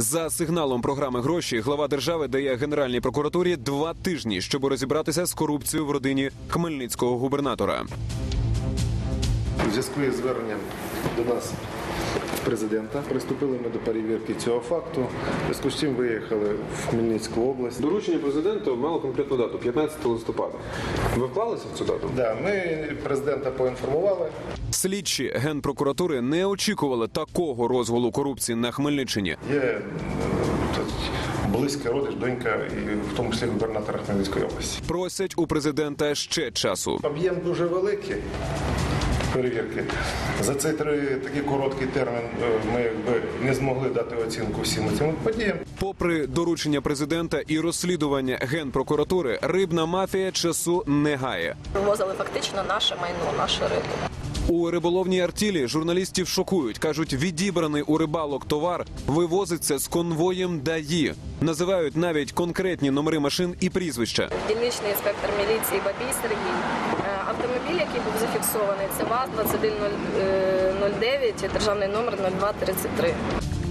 За сигналом програми гроші глава держави дає Генеральній прокуратурі два тижні, щоб розібратися з корупцією в родині хмельницького губернатора. У зв'язку із зверненням до нас президента приступили ми до перевірки цього факту. В зв'язку з чим виїхали в Хмельницьку область. Доручення президенту мало конкретну дату 15 листопада. Ви вклалися в цю дату? Да, ми президента поінформували. Слідчі генпрокуратури не очікували такого розгулу корупції на Хмельниччині. Є е, близька родич, донька, і в тому числі губернатора Хмельницької області. Просять у президента ще часу. Об'єм дуже великий перевірки. За цей три, такий короткий термін е, ми якби не змогли дати оцінку всім цим подіям. Попри доручення президента і розслідування генпрокуратури, рибна мафія часу не гає. Вивозили фактично наше майно, нашу рибу. У риболовній артілі журналістів шокують. кажуть, відібраний у рибалок товар вивозиться з конвоєм ДАІ. Називають навіть конкретні номери машин і прізвища. Дільничний інспектор міліції Бабій Сергій. Е, Автомобіль, який був зафіксований, це ВАЗ 2109, державний номер 0233.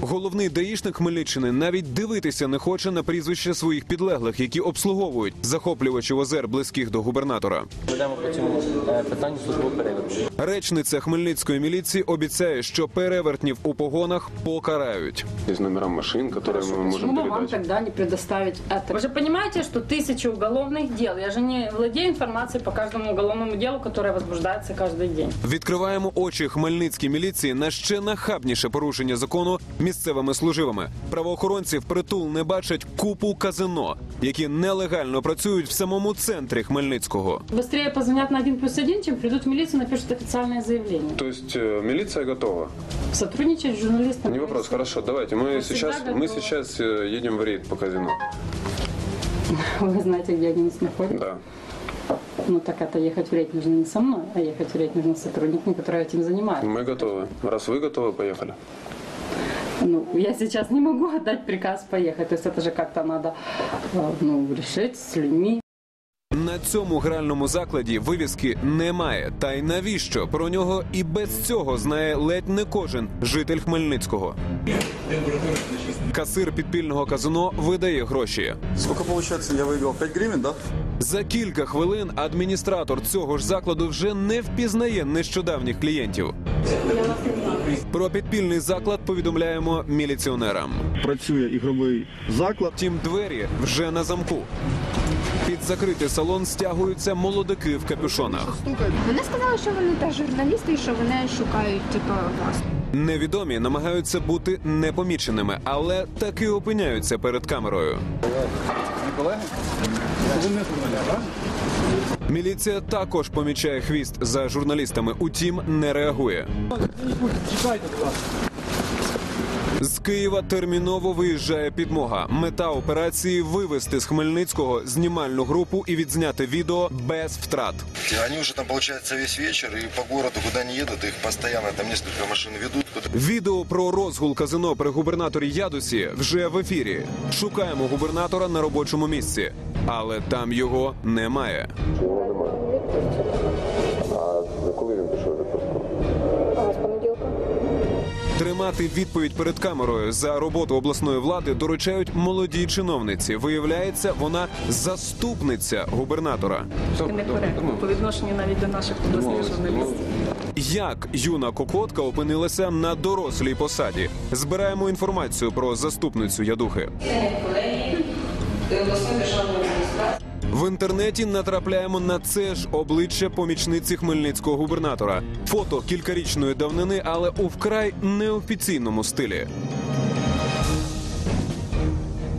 Головний даїшник Хмельниччини навіть дивитися не хоче на прізвища своїх підлеглих, які обслуговують захоплювачів озер близьких до губернатора. Ведемо по цьому е, питанню службову перевірку. Речниця хмельницької міліції обіцяє, що перевертнів у погонах покарають. Есть номера машин, которые мы можем Почему бы вам передать. тогда не предоставить это? Вы же понимаете, что тысячи уголовных дел. Я же не владею информацией по каждому уголовному делу, которое возбуждается каждый день. Відкриваємо очі хмельницькій міліції на ще нахабніше порушення закону місцевими служивими. Правоохоронці впритул не бачать купу казино, які нелегально працюють в самому центрі Хмельницького. Быстрее позвонят на 1 плюс 1, чем придут в милицию и напишут официальное заявление. То есть э, милиция готова? Сотрудничать с журналистами. Не вопрос, хорошо, давайте. Мы Мы сейчас, всегда мы готовы. сейчас э, едем в рейд по казино. Вы знаете, где они нас находят? Да. Ну так это ехать в рейд нужно не со мной, а ехать в рейд нужно с сотрудниками, которые этим занимаются. Мы готовы. Раз вы готовы, поехали. Ну, я сейчас не могу отдать приказ поехать. То есть это же как-то надо э, ну, решить с людьми. На цьому гральному закладі вивіски немає. Та й навіщо про нього і без цього знає ледь не кожен житель Хмельницького. Касир підпільного казино видає гроші. Сколько получается, я выиграл 5 гривен, да? За кілька хвилин адміністратор цього ж закладу вже не впізнає нещодавніх клієнтів. про підпільний заклад повідомляємо міліціонерам. Працює ігровий заклад. Втім, двері вже на замку. Під закритий салон стягуються молодики в капюшонах. Вони сказали, що вони теж журналісти і що вони шукають типу вас. Невідомі намагаються бути непоміченими, але таки опиняються перед камерою. Міліція також помічає хвіст за журналістами, утім не реагує. З Києва терміново виїжджає підмога. Мета операції вивести з Хмельницького знімальну групу і відзняти відео без втрат. И Они уже там, получается, весь вечер и по городу куда не едут, их постоянно там несколько машин ведут. куда- Відео про розгул казино при губернаторі Ядусі вже в ефірі. Шукаємо губернатора на робочому місці, але там його немає. Тримати відповідь перед камерою за роботу обласної влади доручають молодій чиновниці. Виявляється, вона заступниця губернатора. Некоректно по відношенню навіть до наших обласних журналістів. Як юна кокотка опинилася на дорослій посаді? Збираємо інформацію про заступницю ядухи. В інтернеті натрапляємо на це ж обличчя помічниці хмельницького губернатора. Фото кількарічної давнини, але у вкрай неофіційному стилі.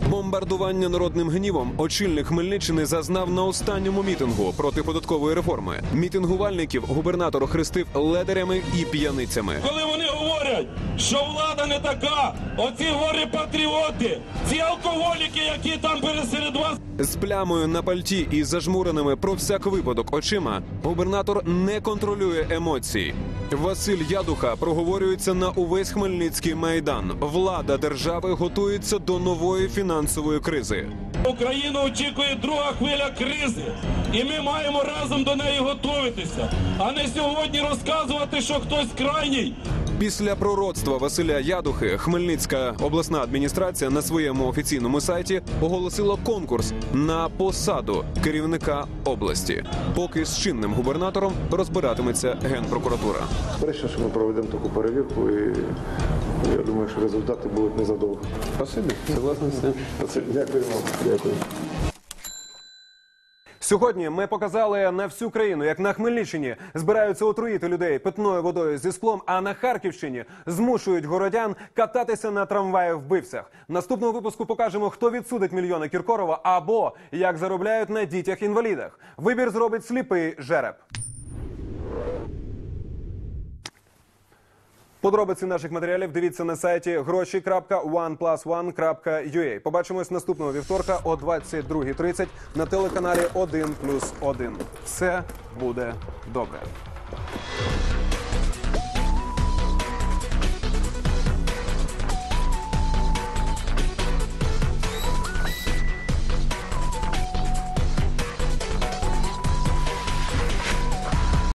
Бомбардування народним гнівом очільник Хмельниччини зазнав на останньому мітингу проти податкової реформи. Мітингувальників губернатор охрестив ледарями і п'яницями. коли вони говорять, що влада не така, оці гори патріоти, ці алкоголіки, які там пересеред вас З плямою на пальті і зажмуреними про всяк випадок очима губернатор не контролює емоцій. Василь Ядуха проговорюється на увесь Хмельницький майдан. Влада держави готується до нової фінансової кризи. Україну очікує друга хвиля кризи, і ми маємо разом до неї готуватися, а не сьогодні розказувати, що хтось крайній. Після пророцтва Василя Ядухи Хмельницька обласна адміністрація на своєму офіційному сайті оголосила конкурс на посаду керівника області. Поки з чинним губернатором розбиратиметься генпрокуратура. Безперечно, що ми проведемо таку перевірку і я думаю, що результати будуть незадовго. Спасибі, согласен з цим. Дякую вам. Дякую. Сьогодні ми показали на всю країну, як на Хмельниччині збираються отруїти людей питною водою зі склом, а на Харківщині змушують городян кататися на трамваї вбивцях. Наступного випуску покажемо, хто відсудить мільйони Кіркорова або як заробляють на дітях-інвалідах. Вибір зробить сліпий жереб. Подробиці наших матеріалів дивіться на сайті гроші.oneplusone.ua. Побачимось наступного вівторка о 22.30 на телеканалі 1+,1. Все буде добре.